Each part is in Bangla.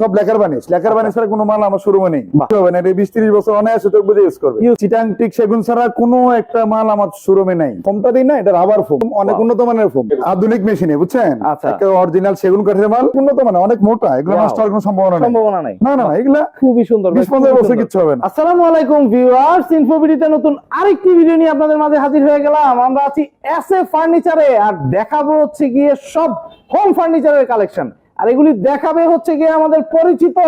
সব লেখার বানিশ। লেখার বানিশ ছাড়া কোনো মাল আমার শোরুমে নেই। হবে না বিশ তিরিশ বছর অনায়াসে চোখ বুঝে ইউজ করবে। চিটাং টিক সেগুন ছাড়া কোনো একটা মাল আমার শোরুমে নাই। ফোমটা দিই না এটা রাবার ফোম অনেক উন্নত মানের ফোম আধুনিক মেশিনে বুঝছেন? আচ্ছা। অরিজিনাল সেগুন কাঠের মাল উন্নত মানের অনেক মোটা এগুলো নষ্ট হওয়ার কোনো সম্ভাবনা নেই। সম্ভাবনা নাই। না না এগুলা খুবই সুন্দর বিশ পনেরো বছর। কিচ্ছু হবে না। আসসালামু আলাইকুম ভিউয়ার্স ইনফোবিডিতে নতুন আরেকটি ভিডিও নিয়ে আপনাদের মাঝে হাজির হয়ে গেলাম। আমরা আছি এস এ ফার্নিচারে আর দেখাবো হচ্ছে গিয়ে সব হোম ফার্নিচারের কালেকশন আর এগুলি দেখাবে হচ্ছে গিয়ে আমাদের পরিচিত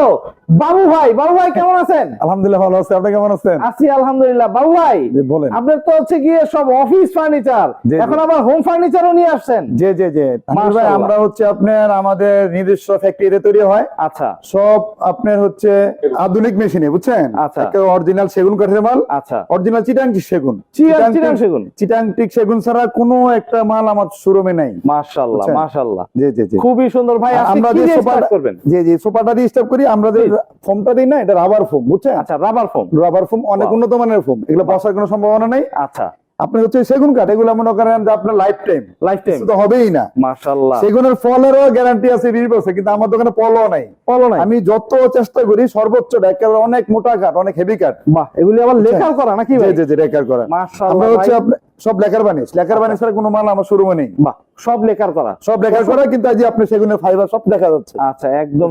বাবু ভাই। বাবু ভাই কেমন আছেন? আলহামদুলিল্লাহ ভালো আছে। আপনি কেমন আছেন? আছি আলহামদুলিল্লাহ। বাবু ভাই বলেন। আপনার তো হচ্ছে গিয়ে সব অফিস ফার্নিচার জি, জি। এখন আবার হোম ফার্নিচারও নিয়ে আসছেন? যে যে তানভীর ভাই আমরা হচ্ছে আপনার আমাদের নিজস্ব ফ্যাক্টরিতে তৈরি হয়। আচ্ছা। সব আপনার হচ্ছে আধুনিক মেশিনে বুঝছেন? আচ্ছা। অরিজিনাল সেগুন কাঠের মাল আচ্ছা। অরিজিনাল চিটাং সেগুন। চিটাং সেগুন। চিটাং টিক সেগুন ছাড়া কোনো একটা মাল আমার শোরুমে নাই। মাশাআল্লাহ? মাশাআল্লাহ। জি জি জি। খুবই সুন্দর। ভাই আজকে আমরা যে সোফাটা করবেন? জি জি সোফাটা দিয়ে করি আমরা যে ফোমটা দিই না এটা রাবার ফোম বুঝছেন? আচ্ছা রাবার ফোম রাবার ফোম অনেক উন্নত মানের ফোম এগুলো বসার কোনো সম্ভাবনা নাই। আচ্ছা। আপনি হচ্ছে সেগুন কাঠ এগুলো মনে করেন যে আপনার লাইফ টাইম লাইফ টাইম তো হবেই না। মাশাআল্লাহ। সেগুনের ফলেরও গ্যারান্টি আছে বিশ বছর কিন্তু আমার দোকানে ফলও নাই। বলো না আমি যত চেষ্টা করি সর্বোচ্চ একেবারে অনেক মোটা কাঠ অনেক হেভি কাঠ। বাহ এগুলি আবার লেখার করা নাকি ভাই? জি জি করা। মাশাআল্লাহ আমরা হচ্ছে। আপনি সব লেখার বানিশ লেখার বানিশ ছাড়া কোনো মাল আমার শোরুমে নেই। বাহ সব লেখার করা। সব লেখার করা কিন্তু আজ আপনি সেগুনের ফাইবার সব দেখা যাচ্ছে। আচ্ছা একদম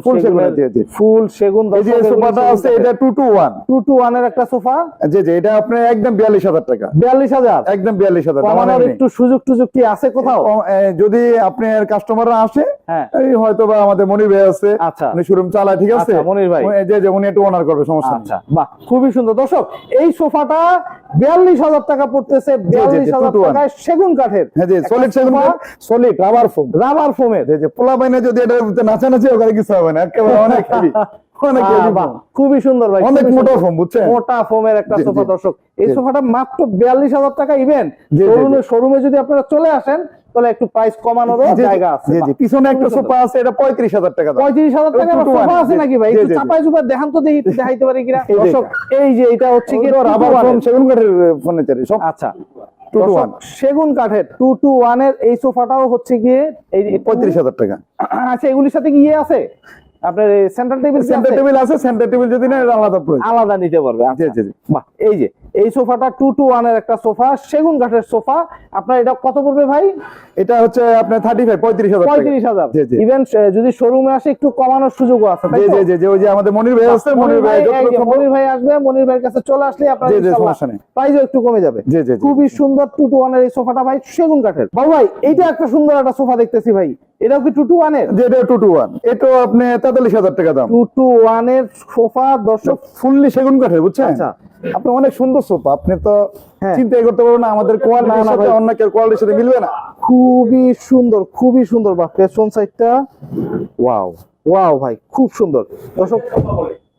জি, জি। ফুল সেগুন এই যে সোফাটা আছে এটা two two one two two ওয়ানের একটা সোফা। জি জি এটা আপনার একদম বিয়াল্লিশ হাজার টাকা। বিয়াল্লিশ হাজার? একদম বিয়াল্লিশ হাজার টাকা মানে একটু সুযোগ টুযোগ কি আছে কোথাও? যদি আপনার কাস্টমাররা আসে হ্যাঁ। এই হয়তো বা আমাদের মনির ভাই আছে আচ্ছা। উনি শোরুম চালায় ঠিক আছে? আচ্ছা, মনির ভাই। যে যে উনি একটু অনার করবে সমস্যা আচ্ছা বাহ খুবই সুন্দর। দর্শক এই সোফাটা বিয়াল্লিশ হাজার টাকা পড়তেছে বিয়াল্লিশ হাজার 221 টাকায় সেগুন কাঠের। হ্যাঁ জি সলিড সেগুন সলিড রাবার ফোম রাবার ফোমের পোলা বাইনে যদি এটা নাচানাচি ওখানে কিছু হবে না একেবারে অনেক। খুবই সুন্দর ভাই অনেক মোটা ফোম বুঝছেন? মোটা ফোমের একটা সোফা দর্শক। এই সোফাটা মাত্র বিয়াল্লিশ হাজার টাকা ইভেন শোরুমে যদি আপনারা চলে আসেন তাহলে একটু প্রাইস জি, জায়গা আছে। জি জি। পিছনে একটা সোফা আছে এটা পঁয়ত্রিশ হাজার টাকা দাম। পঁয়ত্রিশ হাজার টাকা সোফা আছে নাকি ভাই? একটু। চাপাই দেখান তো দেখি দেখাইতে পারি কিনা? দর্শক এই যে এটা হচ্ছে কি রাবার ফোম সেগুন কাঠের ফার্নিচার সব। আচ্ছা। সেগুন কাঠের টু টু ওয়ানের এই সোফাটাও হচ্ছে গিয়ে এই এই- পঁয়ত্রিশ হাজার টাকা। আচ্ছা এগুলির সাথে কি ইয়ে আছে? আপনার সেন্ট্রাল টেবিল সেন্টার টেবিল আছে? সেন্টার টেবিল যদি না এটা আলাদা প্রয়োজন আলাদা নিতে পারবে আচ্ছা। জি, জি, জি। বাহ এই যে এই সোফাটা টু এর একটা সোফা সেগুন কাঠের সোফা। আপনার এটা কত পড়বে ভাই? এটা হচ্ছে আপনার থার্টি ফাইভ পঁয়ত্রিশ হাজার পঁয়ত্রিশ হাজার। জি, জি। ইভেন যদি শোরুমে আসে একটু কমানোর সুযোগও আছে জি জি জি জি ওই যে আমাদের মনির ভাই আছে মনির ভাই মনির ভাই আসবে মনির ভাইয়ের কাছে চলে আসলে আপনার জি, জি, সমস্যা নেই। প্রাইসও একটু কমে যাবে। জি, জি, জি। খুবই সুন্দর টু টু ওয়ানের এই সোফাটা ভাই সেগুন কাঠের। বাবু ভাই এইটা একটা সুন্দর একটা সোফা দেখতেছি ভাই। এটাও কি টু টু ওয়ানের? যে এটা টু টু ওয়ান এটা আপনি তেতাল্লিশ হাজার টাকা দাম। টু টু ওয়ানের সোফা দর্শক ফুললি সেগুন কাঠের বুঝছেন? আচ্ছা। আপনি অনেক সুন্দর সোফা আপনি তো হ্যাঁ। চিন্তাই করতে পারবেন না আমাদের কোয়ালিটির না, সাথে অন্য কেউ কোয়ালিটির সাথে মিলবে না। খুবই সুন্দর খুবই সুন্দর বা পেছন সাইডটা ওয়াও ওয়াও ভাই খুব সুন্দর। দর্শক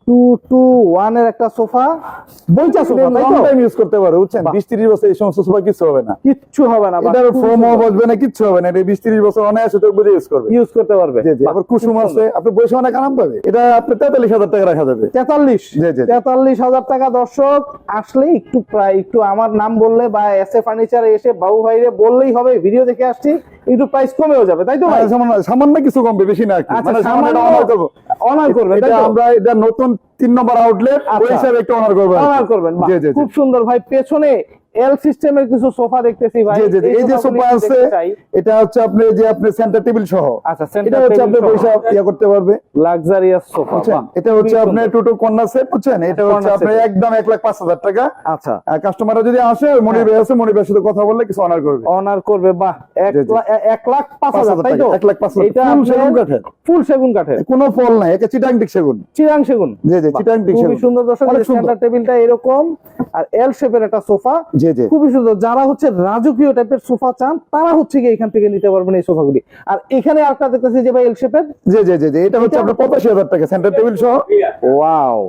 টু টু ওয়ানের একটা সোফা। বইটা সোফা তাই তো? টাইম ইউজ করতে পারো বুঝছেন? বাহ। বিশ তিরিশ বছর এই সমস্ত সোফা কিছু হবে না। কিচ্ছু হবে না এটার বসবে না কিচ্ছু হবে না এটা বিশ তিরিশ বছর অনায়াসে চোখ বুঝে ইউজ করবে। ইউজ করতে পারবে। জি জি আবার কুসুম আছে আপনি বসে অনেক আরাম পাবে। এটা আপনি তেতাল্লিশ হাজার টাকা রাখা যাবে। তেতাল্লিশ? জি, জি, জি। তেতাল্লিশ হাজার টাকা দর্শক আসলে একটু প্রায় একটু আমার নাম বললে বা এস এ ফার্নিচারে এসে বাবু ভাইরে বললেই হবে ভিডিও দেখে আসছি। একটু প্রাইস কমেও যাবে তাই তো ভাই? হ্যাঁ, সামান্য কিছু কমবে বেশি না। আচ্ছা মানে সামান্য অনার করবেন তাই আমরা এটা নতুন তিন নম্বর আউটলেট ওই আচ্ছা। হিসাবে একটু অনার করবেন অনার করবেন জি জি জি। খুব সুন্দর ভাই পেছনে এল সিস্টেমের কিছু সোফা দেখতেছি ভাই। এই যে সোফা আছে এটা হচ্ছে আপনি যে আপনি সেন্টার টেবিল সহ আচ্ছা এটা হচ্ছে আপনি পয়সা ইয়া করতে পারবে। লাক্সারিয়াস সোফা বুঝছেন? এটা হচ্ছে আপনার টুটু কন্যা সেট বুঝছেন? এটা হচ্ছে কর্নার set। একদম এক লাখ পাঁচ হাজার টাকা। আচ্ছা। কাস্টমাররা যদি আসে মনির ভাই আছে মনির ভাইয়ের সাথে কথা বললে কিছু অনার করবে। অনার করবে বাহ এক জি, জি। লা- এ- এক লাখ পাঁচ পাঁচ হাজার হাজার তাই তো? টাকা, এক লাখ পাঁচ হাজার। এটা Full সেগুন কাঠের। ফুল সেগুন কাঠের। কোনো ফল নাই একে চিটাং টিক সেগুন। চিরাং সেগুন। জি জি চিটাং টিক সেগুন। সুন্দর দর্শক। সেন্টার টেবিলটা এরকম। আর এল শেপের একটা সোফা জি জি। খুবই সুন্দর। যারা হচ্ছে রাজকীয় টাইপের সোফা চান তারা হচ্ছে কি এখান থেকে নিতে পারবেন এই সোফাগুলি। আর এখানে একটা দেখতেছি যে ভাই এল শেপের জি জি জি এটা হচ্ছে আপনার পঁচাশি হাজার টাকা সেন্টার টেবিল সহ। ওয়াও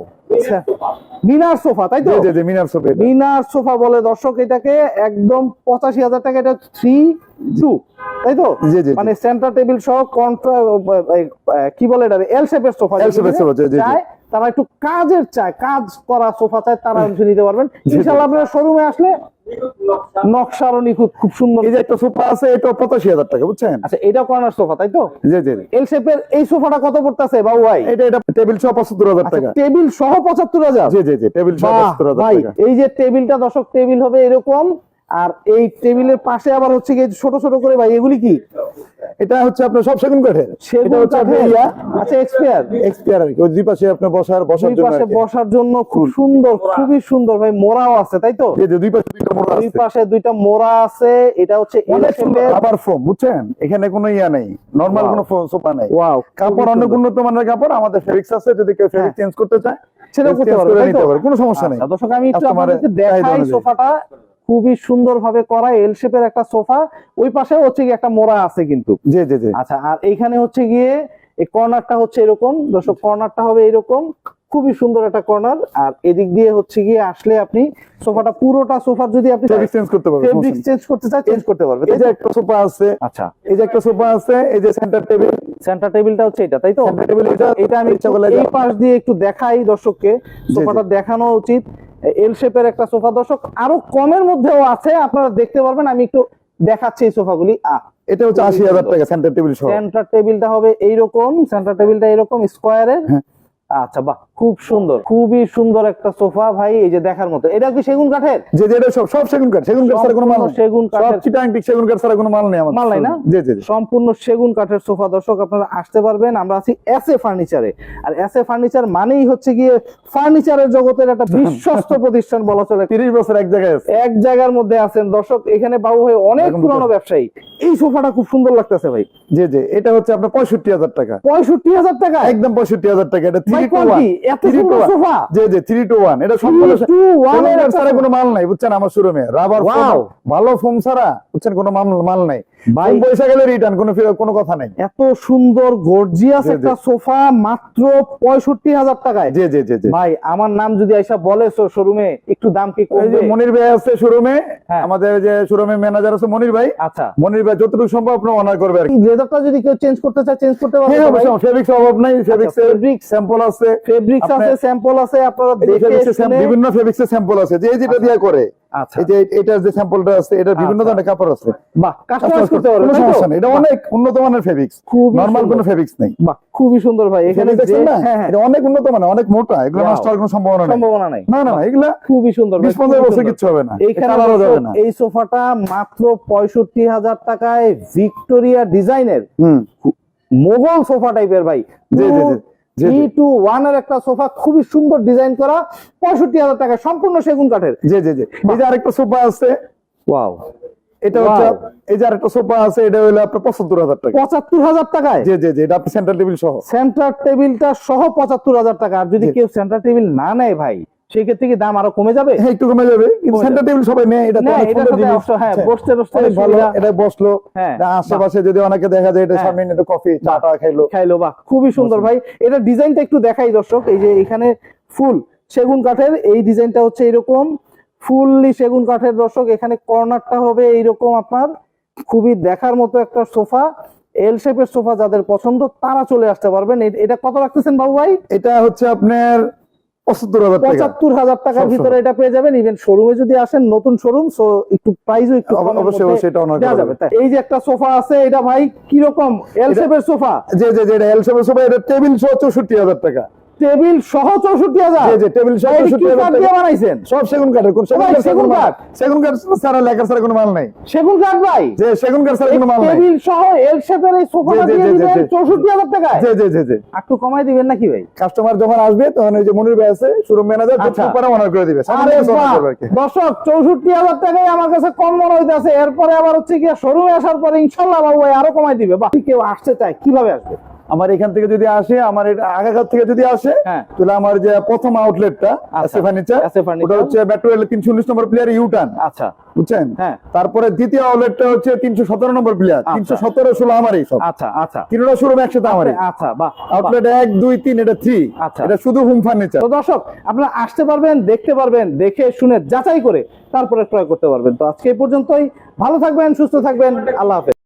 মিনার সোফা তাই তো? জি জি মিনার সোফে মিনার সোফা বলে দর্শক এটাকে একদম পঁচাশি হাজার টাকা এটা থ্রি টু তাই তো? জি, জি, জি। মানে সেন্টার টেবিল সহ কন্ট্রা কি বলে এটা এল শেপের সোফা এর sofa, জি, জি, জি। তারা একটু কাজের চায় কাজ করা সোফা চায় তারা নিতে পারবেন। ইনশাল্লাহ আপনারা শোরুমে আসলে নকশারও নিখুঁত খুব সুন্দর। এই যে একটা সোফা আছে এটা পঁচাশি হাজার টাকা বুঝছেন? আচ্ছা এটা কর্নার সোফা তাই তো? জি জি জি। এল শেপের এই সোফাটা কত পড়তেছে বাবু ভাই এটা এটা টেবিল সহ পঁচাত্তর হাজার টাকা। টেবিল সহ পঁচাত্তর হাজার? জি জি জি টেবিল সহ পঁচাত্তর হাজার ভাই এই যে টেবিলটা দর্শক টেবিল হবে এরকম আর এই টেবিলের পাশে আবার হচ্ছে কি ছোট ছোট করে ভাই এগুলি কি? এটা হচ্ছে আপনার সব সেগুন কাঠের। সেগুন হচ্ছে আপনার কাঠের। ইয়া আচ্ছা এক্সপায়ার এক্সপিয়ার আর কি। ওই দুই পাশে আপনার বসার বসার দুই জন্য পাশে বসার জন্য খুব সুন্দর খুবই সুন্দর। ভাই মোড়াও আছে তাই তো? এই যে দুই পাশে দুইটা মোড়া দুই আছে। পাশে দুইটা মোড়া আছে। এটা হচ্ছে অনেক সুন্দর আবার ফোম বুঝছেন? এখানে কোনো ইয়া নেই। নরমাল কোনো কোনো সোফা নেই। ওয়াও কাপড় অনেক উন্নত মানের কাপড় আমাদের ফেব্রিক্স আছে। যদি কেউ ফেব্রিক চেঞ্জ করতে চায় সেটাও change করতে পারবে, তাই তো? কোনো সমস্যা নেই। আচ্ছা, দর্শক আমি একটু আপনাদেরকে দেখাই সোফাটা। খুবই সুন্দর ভাবে করা এল শেপের একটা সোফা। ওই পাশে হচ্ছে কি একটা মোড়া আছে কিন্তু। জি জি জি। আচ্ছা আর এইখানে হচ্ছে গিয়ে এই কর্নারটা হচ্ছে এরকম। দর্শক কর্নারটা হবে এরকম। খুবই সুন্দর একটা কর্নার। আর এদিক দিয়ে হচ্ছে গিয়ে আসলে আপনি সোফাটা পুরোটা সোফার যদি আপনি চেঞ্জ করতে পারবে ফেব্রিক চেঞ্জ করতে চান চেঞ্জ করতে পারবেন এই যে একটা সোফা আছে আচ্ছা। এই যে একটা সোফা আছে এই যে সেন্টার টেবিল সেন্টার টেবিলটা হচ্ছে এটা তাই তো? টেবিল এটা এটা আমি এই পাশ দিয়ে একটু দেখাই দর্শককে। সোফাটা দেখানো উচিত। এল শেপের একটা সোফা দর্শক আরও কমের মধ্যেও আছে আপনারা দেখতে পারবেন আমি একটু দেখাচ্ছি এই সোফাগুলি। আ এটা হচ্ছে আশি হাজার টাকা সেন্টার টেবিল সেন্টার টেবিলটা হবে এইরকম সেন্টার টেবিলটা এরকম স্কোয়ারের। আচ্ছা বাহ খুব সুন্দর। খুবই সুন্দর একটা সোফা ভাই এই যে দেখার মতো। এটা কি সেগুন কাঠের? যে যেটা সব সব সেগুন কাঠ। সেগুন কাঠ ছাড়া কোনো মাল সেগুন সব কাঠের চিটাং টিক সেগুন কাঠ ছাড়া কোনো মাল নেই আমার মাল নাই না? জি জি। সম্পূর্ণ সেগুন কাঠের সোফা। দর্শক আপনারা আসতে পারবেন। আমরা আছি এস এ ফার্নিচারে আর এস এ ফার্নিচার মানেই হচ্ছে গিয়ে ফার্নিচারের জগতের একটা বিশ্বস্ত প্রতিষ্ঠান বলা চলে। তিরিশ বছর এক জায়গায় আছে। এক জায়গার মধ্যে আছেন। দর্শক এখানে বাবু ভাই অনেক পুরনো ব্যবসায়ী। এই সোফাটা খুব সুন্দর লাগতেছে ভাই। জি জি এটা হচ্ছে আপনার পঁয়ষট্টি হাজার টাকা। পঁয়ষট্টি হাজার টাকা? একদম পঁয়ষট্টি হাজার টাকা। এটা কোন মাল নাই বুঝছেন? আমার শোরুমে রাবার ভালো ফোম ছাড়া বুঝছেন? কোনো মাল মাল নাই। ভাই- ভাই পয়সা গেলে রিটার্ন কোনো কোনো কথা নাই। এত সুন্দর গর্জিয়াস জি, জি। একটা সোফা মাত্র পঁয়ষট্টি হাজার টাকায়। জি জি জি জি। ভাই আমার নাম যদি আইসা বলে শোরুমে একটু দাম কি কমবে? মনির ভাই আছে শোরুমে হ্যাঁ। আমাদের যে শোরুমে ম্যানেজার আছে মনির ভাই। আচ্ছা। মনির ভাই যতটুকু সম্ভব আপনার অনার করবে আর কি। যদি কেউ চেঞ্জ করতে চায় চেঞ্জ করতে পারবে হ্যাঁ ফেব্রিক্স অভাব নাই ফেব্রিক্স fabrics- স্যাম্পল আছে। ফেব্রিক্স আছে স্যাম্পল আছে আপনারা দেখে বিভিন্ন স্যাম্পল আছে যে যেটা দিয়ে করে আচ্ছা। এটার যে স্যাম্পলটা আছে এটা বিভিন্ন আচ্ছা। ধরনের কাপড় আছে। বাহ কাস্টমাইজ করতে কোনো সমস্যা নেই এটা অনেক উন্নত মানের ফেব্রিক্স খুবই নরমাল কোনো ফেব্রিক্স নেই। বাহ খুবই সুন্দর ভাই এখানে দেখছেন না? হ্যাঁ, হ্যাঁ, এটা অনেক উন্নত মানের অনেক মোটা এগুলো. নষ্ট হওয়ার কোনো সম্ভাবনা নেই। সম্ভাবনা নাই। না না এগুলা খুবই সুন্দর ভাই, বিশ পঞ্চাশ খুবই বছর সুন্দর। কিচ্ছু হবে না এইখানে যাবে না। এই সোফাটা মাত্র পঁয়ষট্টি হাজার টাকায় ভিক্টোরিয়া ডিজাইনের হুম। মোগল সোফা টাইপের ভাই। জি, জি, জি, জি। টু ওয়ানের একটা সোফা খুবই সুন্দর ডিজাইন করা পঁয়ষট্টি হাজার টাকা সম্পূর্ণ সেগুন কাঠের। জি জি জি। এই যে আরেকটা সোফা আছে ওয়াও এটা হচ্ছে Wow. এই যে আরেকটা সোফা আছে এটা হলো আপনার পঁচাত্তর হাজার টাকা। পঁচাত্তর হাজার টাকায়? জি জি জি এটা আপনি সেন্ট্রাল টেবিল সহ। সেন্টার টেবিলটা সহ পঁচাত্তর হাজার টাকা। আর যদি কেউ সেন্টার টেবিল না নেয় ভাই সেই ক্ষেত্রে কি দাম আরও কমে যাবে? হ্যাঁ একটু কমে যাবে। কিন্তু সেন্টার টেবিল সবাই নেয় এটা সাথে জিনিস। হ্যাঁ, হ্যাঁ, বসতে বসতে ভালো এটা বসল হ্যাঁ, আশেপাশে যদি অনেকে দেখা যায় এটা। সামনে একটু কফি চা টা খাইলো। খাইলো বাহ খুবই সুন্দর ভাই। এটা ডিজাইনটা একটু দেখাই দর্শক এই যে এখানে ফুল সেগুন কাঠের এই ডিজাইনটা হচ্ছে এরকম। ফুললি সেগুন কাঠের দর্শক এখানে কর্নারটা হবে এইরকম আপনার। খুবই দেখার মতো একটা সোফা এল শেপের সোফা যাদের পছন্দ তারা চলে আসতে পারবেন। এটা কত রাখতেছেন বাবু ভাই? এটা হচ্ছে আপনার পঁচাত্তর হাজার পঁচাত্তর হাজার টাকার ভিতরে এটা পেয়ে যাবেন। ইভেন শোরুমে যদি আসেন নতুন শোরুম সো একটু প্রাইসও একটু অবশ্যই, সেটা অনেক দেওয়া যাবে। এই যে একটা সোফা আছে এটা ভাই কীরকম? এল শেপের সোফা যে যে এটা এল শেপের সোফা এটা টেবিল সহ চৌষট্টি হাজার টাকা। টেবিল সহ চৌষট্টি হাজার। টেবিল সহ চৌষট্টি দিয়ে বানাইছেন? সব সেগুন কাঠের কোন সেগুন কাঠ সেগুন কাঠ? লেখার ছাড়া কোনো মাল নাই। সেগুন কাঠ ভাই। যে সেগুন কাঠ ছাড়া কোনো মাল নাই। টেবিল সহ এল শেপের এই সোফাটা জি, জি, দিয়ে জি, জি, দিবেন জি। চৌষট্টি হাজার টাকায়। একটু কমাই দিবেন নাকি ভাই? কাস্টমার যখন আসবে তখন ওই যে মনির ভাই আছে শোরুম ম্যানেজার। পরে অনার করে দিবে। দর্শক চৌষট্টি হাজার টাকায় আমার কাছে কম মনে হইতেছে। এরপরে আবার হচ্ছে কি শোরুমে আসার পরে ইনশাল্লাহ বাবু ভাই আরও কমাই দিবে। বা কেউ আসতে চায় কীভাবে আসবে? আমার এখান থেকে যদি আসে আমার এটা আগাঘাট থেকে যদি আসে হ্যাঁ। তাহলে আমার যে প্রথম আউটলেটটা আচ্ছা। আছে ফার্নিচার ওটা হচ্ছে মেট্রো তিনশো উনিশ নম্বর প্লেয়ার ইউটার্ন আচ্ছা। বুঝছেন? হ্যাঁ। তারপরে দ্বিতীয় আউটলেটটা হচ্ছে তিনশো সতেরো নম্বর প্লেয়ার আচ্ছা। তিনশো সতেরো ষোলো আমারই সব। আচ্ছা আচ্ছা। তিনটা শোরুম একসাথে আমার আচ্ছা বাহ বাহ। আউটলেট এক দুই তিন এটা থ্রি আচ্ছা। এটা শুধু হোম ফার্নিচার তো দর্শক আপনারা আসতে পারবেন দেখতে পারবেন দেখে শুনে যাচাই করে তারপরে ক্রয় করতে পারবেন। তো আজকে এই পর্যন্তই। ভালো থাকবেন সুস্থ থাকবেন। আল্লাহ হাফেজ।